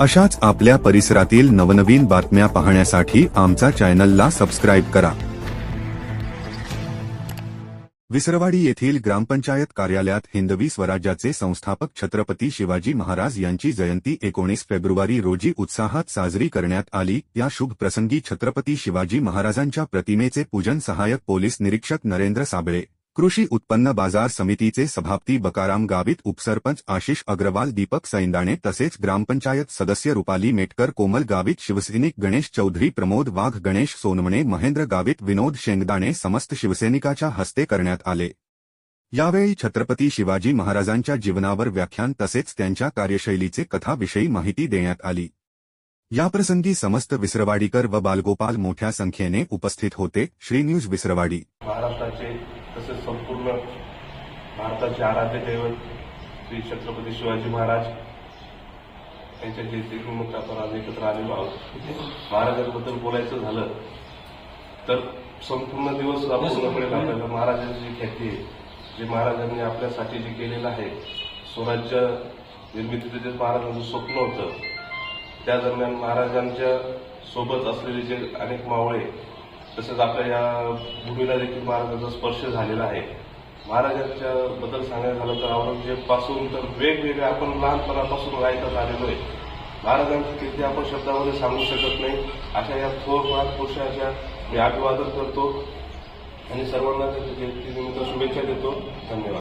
अशाच आपल्या परिसरातील नवनवीन बातम्या पाहण्यासाठी आमचा चॅनलला सबस्क्राईब करा. विसरवाडी येथील ग्रामपंचायत कार्यालयात हिंदवी स्वराज्याचे संस्थापक छत्रपती शिवाजी महाराज यांची जयंती एकोणीस फेब्रुवारी रोजी उत्साहात साजरी करण्यात आली. या शुभ प्रसंगी छत्रपती शिवाजी महाराजांच्या प्रतिमेचे पूजन सहायक पोलीस निरीक्षक नरेंद्र साबळे कृषी उत्पन्न बाजार समितीचे सभापती बकाराम गावित उपसरपंच आशिष अग्रवाल दीपक सैंदाणे तसेच ग्रामपंचायत सदस्य रुपाली मेटकर कोमल गावित शिवसैनिक गणेश चौधरी प्रमोद वाघ गणेश सोनमणे महेंद्र गावित विनोद शेंगदाणे समस्त शिवसैनिकाच्या हस्ते करण्यात आले. यावेळी छत्रपती शिवाजी महाराजांच्या जीवनावर व्याख्यान तसेच त्यांच्या कार्यशैलीचे कथाविषयी माहिती देण्यात आली. याप्रसंगी समस्त विसरवाडीकर व बालगोपाल मोठ्या संख्येने उपस्थित होते. श्रीन्यूज विसरवाडी. महाराष्ट्राचे तसेच संपूर्ण भारताचे आराध्य दैवत श्री छत्रपती शिवाजी महाराज यांच्या जयंतीनिमित्त आपण आज एकत्र आलेलो आहोत. महाराजांबद्दल बोलायचं झालं तर संपूर्ण दिवस आपण पूर्णपणे आपल्याला महाराजांची जी ख्याती आहे जे महाराजांनी आपल्यासाठी जे केलेलं आहे स्वराज्य निर्मितीचं जे महाराजांचं स्वप्न होतं त्या दरम्यान महाराजांच्या सोबत असलेले जे अनेक मावळे तसंच आपल्या या भूमीला देखील महाराजांचा स्पर्श झालेला आहे. महाराजांच्या बद्दल सांगायचं झालं तर औरंगजेबपासून तर वेगवेगळे आपण लहानपणापासून ऐकत आलेलो आहे. महाराजांची कीर्ती आपण शब्दामध्ये सांगू शकत नाही. अशा या थोर महापुरुषाच्या मी अभिवादन करतो आणि सर्वांना त्याच्या कीर्तीनिमित्त शुभेच्छा देतो. धन्यवाद.